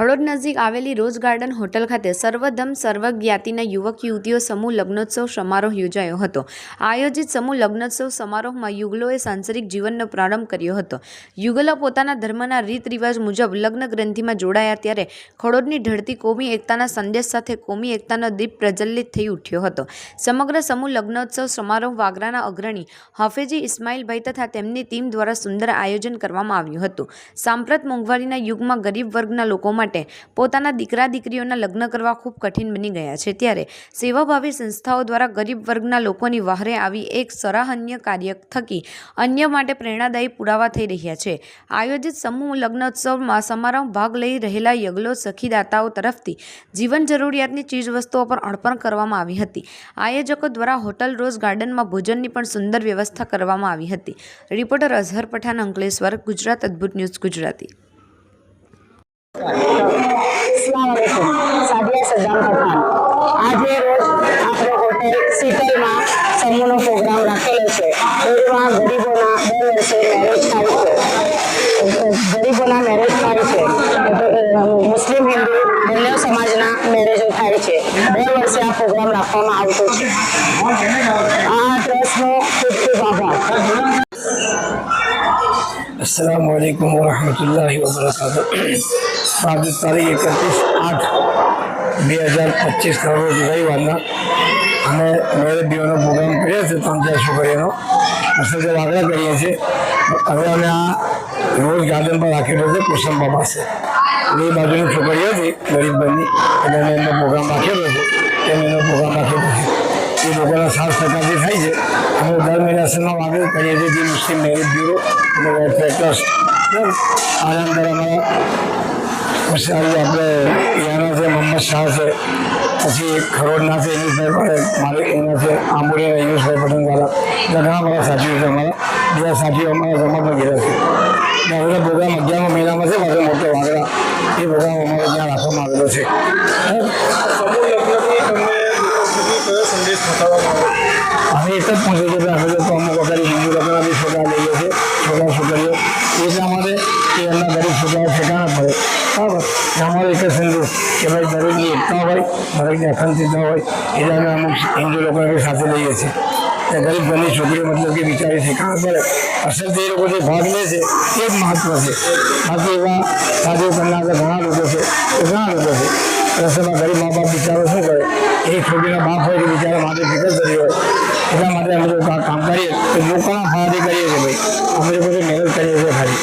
ખડોદ નજીક આવેલી rose garden hotel ખાતે સર્વધમ સર્વજ્ઞાતિના યુવક યુવતીઓ સમૂહ લગ્નોત્સવ સમારોહ યોજાયો હતો. આયોજિત સમૂહ લગ્નોત્સવ સમારોહમાં યુગલોએ સાંસારિક જીવનનો પ્રારંભ કર્યો હતો. યુગલો પોતાના ધર્મના રીત રિવાજ મુજબ લગ્ન ગ્રંથિમાં જોડાયા ત્યારે ખડોદની ઢળતી કોમી એકતાના સંદેશ સાથે કોમી એકતાનો દીપ પ્રજ્વલિત થઈ ઉઠ્યો હતો. સમગ્ર સમૂહ લગ્નોત્સવ સમારોહ વાગરાના અગ્રણી હાફેજી ઇસ્માઇલભાઈ તથા તેમની ટીમ દ્વારા સુંદર આયોજન કરવામાં આવ્યું હતું. સાંપ્રત મોંઘવારીના યુગમાં ગરીબ વર્ગના લોકો માટે પોતાના દીકરા દીકરીઓના લગ્ન કરવા ખૂબ કઠિન બની ગયા છે. ત્યારે સેવાભાવી સંસ્થાઓ દ્વારા ગરીબ વર્ગના લોકોની વહારે આવી એક સરાહનીય કાર્ય થકી અન્ય માટે પ્રેરણાદાયી પુરાવા થઈ રહ્યા છે. આયોજિત સમૂહ લગ્નોત્સવમાં સમારંભ ભાગ લઈ રહેલા યગલો, સખીદાતાઓ તરફથી જીવન જરૂરિયાતની ચીજવસ્તુઓ પર અર્પણ કરવામાં આવી હતી. આયોજકો દ્વારા હોટલ રોઝ ગાર્ડનમાં ભોજનની પણ સુંદર વ્યવસ્થા કરવામાં આવી હતી. રિપોર્ટર અઝહર પઠાણ, અંકલેશ્વર, ગુજરાત, અદ્ભુત ન્યૂઝ ગુજરાતી. આવે છે. સાદિયા સદ્દામ મુસ્લિમ હિન્દુ બંને સમાજના મેરેજો થાય છે. દર વર્ષે આ પ્રોગ્રામ રાખવામાં આવતો છે. આ ટ્રસ્ટનો ખૂબ ખૂબ आज તારીખ એકત્રીસ આઠ બે હજાર પચીસ કરોડ રવિવારના અમે ડીઓનો પ્રોગ્રામ કર્યો છે, ત્રણ ચાર છોકરીઓનો. અસર આગ્રહ કરીએ છીએ. હવે અમે આ રોઝ ગાર્ડન પર રાખેલો છે કુસંબા પાસે બે બાજુની છોકરીઓ હતી, ગરીબ બની. એટલે અમે એમનો પ્રોગ્રામ રાખેલો છે. તેમ એનો પ્રોગ્રામ રાખેલો છે. એ લોકોના સાત ટકાથી થાય છે, અમે દર મહિના વાગે કરીએ છીએ, જે મુસ્લિમ મેરેજ બ્યુરો અને વેલફેર ટ્રસ્ટ અમે અમારા પછી આપણે યાના છે મોહમ્મદ શાહ છે, પછી ખરોડના છે યુનુસભાઈ પટેલ મારે એના છે સાહેબ યુનુસભાઈ પટેલવાળા બધા ઘણા બધા સાથીઓ છે અમારા. બીજા સાથીઓ અમારા રમતમાં ગયા છે. હવે પ્રોગ્રામ અગિયારમા મહિનામાં છે મારે મોટો વાંગડા એ પ્રોગ્રામ અમારે ત્યાં રાખવામાં આવેલો છે. હવે એક જ પૂછે છે કે હવે તો અમુક વખત હિન્દુ લોકોના બી છોકરા લઈએ છીએ, છોકરા છોકરીઓ. એટલા માટે કે એમના ગરીબ છોકરાઓ ઠેકાણા બરાબર. અમારો એક કે ભાઈ દરેકની એકતા હોય, દરેકની ન હોય અમે અમુક હિન્દુ લોકોને સાથે લઈએ છીએ. ગરીબ ઘરની છોકરીઓ મતલબ કે વિચારી છે કારણ પડે અસર જે લોકો જે ભાગ લે છે, એ જ મહત્વ છે. બાકી એવા સાધુ કરનાર ઘણા લોકો છે, એ ઘણા લોકો છે. રસ્તામાં ગરીબ મા બાપ બિચારો શું કરે? એ છોકરીના બાપ હોય કે બિચારા માટે ફિકર કરી હોય. એટલા માટે અમે લોકો કામ કરીએ. તો લોકોના ફાળાથી કરીએ છીએ ભાઈ. અમે લોકો મહેનત કરીએ છીએ ખાલી.